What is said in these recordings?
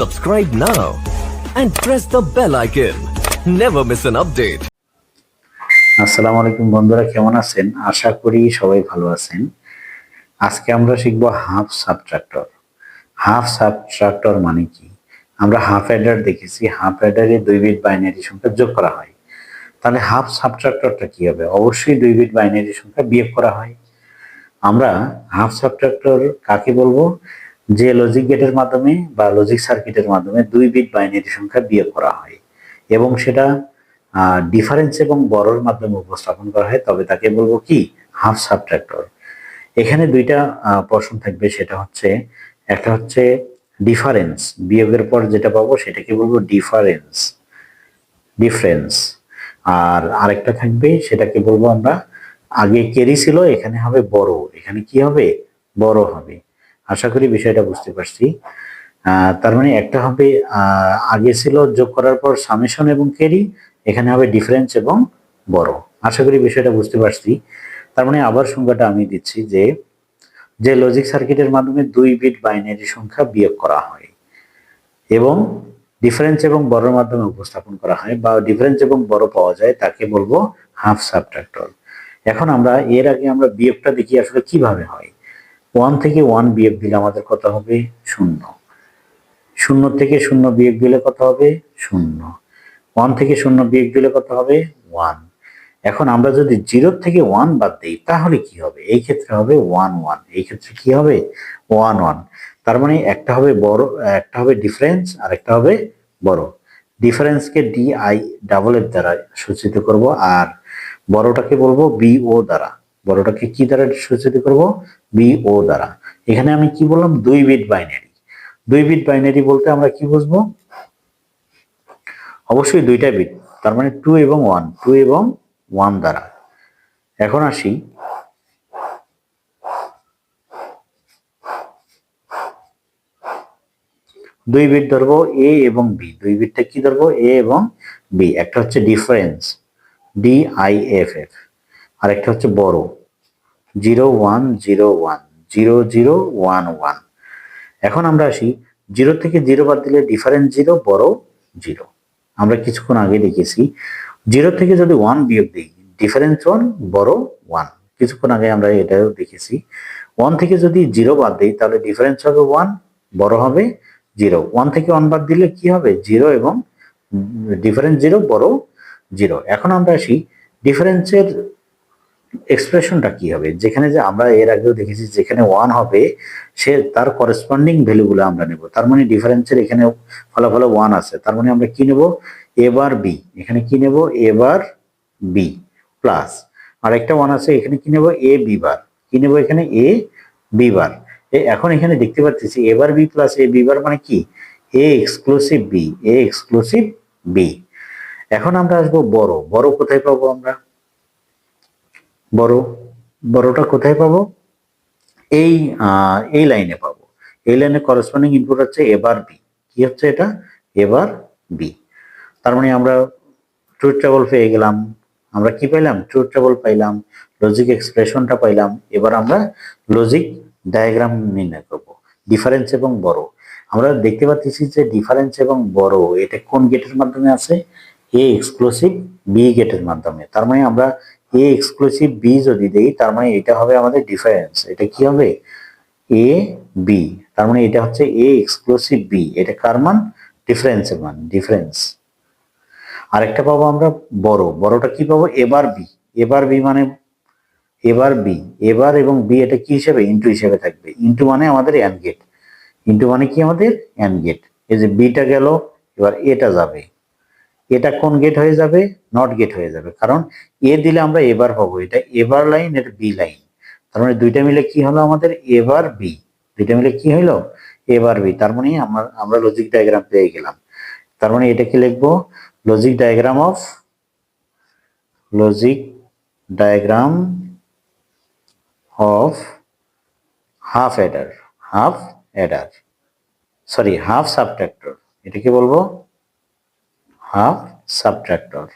Subscribe now and press the bell icon. Never miss an update. আসসালামু আলাইকুম বন্ধুরা, কেমন আছেন? আশা করি সবাই ভালো আছেন। আজকে আমরা শিখব হাফ সাবট্রাক্টর হাফ সাবট্রাক্টর মানে কি? আমরা হাফ অ্যাডার দেখেছি। হাফ অ্যাডারে দুই বিট বাইনারি সংখ্যা যোগ করা হয়। তাহলে হাফ সাবট্রাক্টরটা কি হবে? অবশ্যই দুই বিট বাইনারি সংখ্যা বিয়োগ করা হয়। আমরা হাফ সাবট্রাক্টর কাকে বলব? যে লজিক গেটের মাধ্যমে বা লজিক সার্কিটের মাধ্যমে দুই বিট বাইনারি সংখ্যা বিয়োগ করা হয় এবং সেটা ডিফারেন্স এবং বড়র মাধ্যমে উপস্থাপন করা হয়, তবে তাকে বলব কি? হাফ সাবট্রাক্টর এখানে দুইটা প্রশ্ন থাকবে, সেটা হচ্ছে, একটা হচ্ছে ডিফারেন্স বিয়োগের পর যেটা পাবো সেটাকে বলব ডিফারেন্স ডিফারেন্স আর আরেকটা থাকবে, সেটাকে বলব আমরা, আগে কেরি ছিল, এখানে হবে বড়, এখানে কি হবে? বড় হবে। আশা করি বিষয়টা বুঝতে পারছি। তার মানে একটা হবে আগে ছিল যোগ করার পর সামেশন এবং কেরি এখানে হবে ডিফারেন্স এবং বড়। আশা করি বিষয়টা বুঝতে পারছি। তার মানে আবার সংখ্যাটা আমি দিচ্ছি যে যে লজিক সার্কিটের মাধ্যমে দুই বিট বাইনারি সংখ্যা বিয়োগ করা হয় এবং ডিফারেন্স এবং বড়র মাধ্যমে উপস্থাপন করা হয় বা ডিফারেন্স এবং বড় পাওয়া যায় তাকে বলব হাফ সাবট্রাক্টর এখন আমরা এর আগে আমরা বিয়োগটা দেখি আসলে কীভাবে হয়। ওয়ান থেকে ওয়ান বিয়োগ দিলে আমাদের কত হবে? শূন্য। শূন্য থেকে শূন্য বিয়োগ দিলে কত হবে? শূন্য। ওয়ান থেকে শূন্য বিয়োগ দিলে কত হবে? ওয়ান। এখন আমরা যদি জিরো থেকে ওয়ান বাদ দিই, তাহলে কি হবে? এই ক্ষেত্রে হবে ওয়ান ওয়ান। এই ক্ষেত্রে কি হবে? One one. তার মানে একটা হবে বড়, একটা হবে ডিফারেন্স, আর একটা হবে বড়। ডিফারেন্সকে ডি আই ডাবল এর দ্বারা সূচিত করব, আর বড়টাকে বলব বি ও দ্বারা। বড়টাকে কি দ্বারা সূচিত করব? বি ও দ্বারা। এখানে আমি কি বললাম? দুই বিট বাইনারি। দুই বিট বাইনারি বলতে আমরা কি বুঝব? অবশ্যই দুইটা বিট, তার মানে টু এবং ওয়ান টু এবং ওয়ান দ্বারা। এখন আসি। দুই বিট ধরবো এ এবং বি দুই বিটটা কি ধরবো? এ এবং বি একটা হচ্ছে difference D I F F আর একটা হচ্ছে borrow. Zero one zero one, zero zero one one. এখন আমরা আসি, জিরো থেকে জিরো বাদ দিলে ডিফারেন্স জিরো, বড় জিরো। আমরা কিছুক্ষণ আগে দেখেছি, জিরো থেকে যদি ওয়ান বিয়োগ দিই ডিফারেন্স ওয়ান বড় ওয়ান। কিছুক্ষণ আগে আমরা এটাও দেখেছি, ওয়ান থেকে যদি জিরো বাদ দিই, তাহলে ডিফারেন্স হবে ওয়ান, বড় হবে জিরো। ওয়ান থেকে ওয়ান বাদ দিলে কি হবে? জিরো এবং ডিফারেন্স জিরো, বড় জিরো। এখন আমরা আসি ডিফারেন্সের এক্সপ্রেশনটা কি হবে? যেখানে যে আমরা এর আগেও দেখেছি যেখানে ওয়ান হবে, সে তার করেসপন্ডিং ভ্যালুগুলো আমরা নেব। তার মানে ডিফারেন্সের এখানে ফলাফল ওয়ান আছে। তার মানে আমরা কি নেব? এবার বি এখানে কি নেব? এবার বি প্লাস আর একটা ওয়ান আছে, এখানে কি নেব? এ বি বার কি নেব এখানে? এ বি বার এখন এখানে দেখতে পাচ্ছি এবার B plus A B bar মানে কি? A exclusive B A exclusive B এখন আমরা আসব বড়। বড় কোথায় পাবো আমরা? বড়, বড়টা কোথায় পাবো? এই এই লাইনে পাবো। এই লাইনে করসপন্ডিং ইনপুট হচ্ছে এবার বি কি হচ্ছে এটা? এবার বি তার মানে আমরা ট্রুথ টেবল পেয়ে গেলাম। আমরা কি পাইলাম? ট্রুথ টেবল পাইলাম। লজিক এক্সপ্রেশনটা পাইলাম। এবার আমরা লজিক ডায়াগ্রাম নির্ণয় করব। ডিফারেন্স এবং বড়। আমরা দেখতে পাচ্ছি যে ডিফারেন্স এবং বড়, এটা কোন গেটের মাধ্যমে আছে এ এক্সক্লুসিভ বি গেটের মাধ্যমে। তার মানে আমরা এ এক্সক্লুসিভ বি যদি দেই, তার মানে এটা হবে আমাদের ডিফারেন্স এটা কি হবে? এ বি তার মানে এটা হচ্ছে এ এক্সক্লুসিভ বি এটা কার মান? ডিফারেন্সের মান ডিফারেন্স আরেকটা পাবো আমরা বড়। বড়টা কি পাবো? এবার বি এবার বি মানে এবার বি এবার এবং বি এটা কি হিসেবে? ইন্টু হিসেবে থাকবে। ইন্টু মানে আমাদের অ্যান্ড গেট ইন্টু মানে কি আমাদের? অ্যান্ড গেট এই যে বিটা গেল, এবার এটা যাবে। এটা কোন গেট হয়ে যাবে? নট গেট হয়ে যাবে। কারণ এ দিলে আমরা এবার পাবো এটা এবার লাইন এটা বি লাইন তার মানে দুইটা মিলে কি হলো আমাদের? এবার বি দুইটা মিলে কি হলো এবার বি তার মানে আমরা আমরা লজিক ডায়াগ্রাম পেয়ে গেলাম। তার মানে এটা কি লিখব? Logic diagram of logic diagram of half adder half adder sorry half subtractor এটা কি বলব? Half subtractor.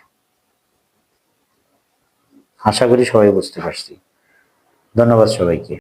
আশা করি সবাই বুঝতে পারছি। ধন্যবাদ সবাইকে।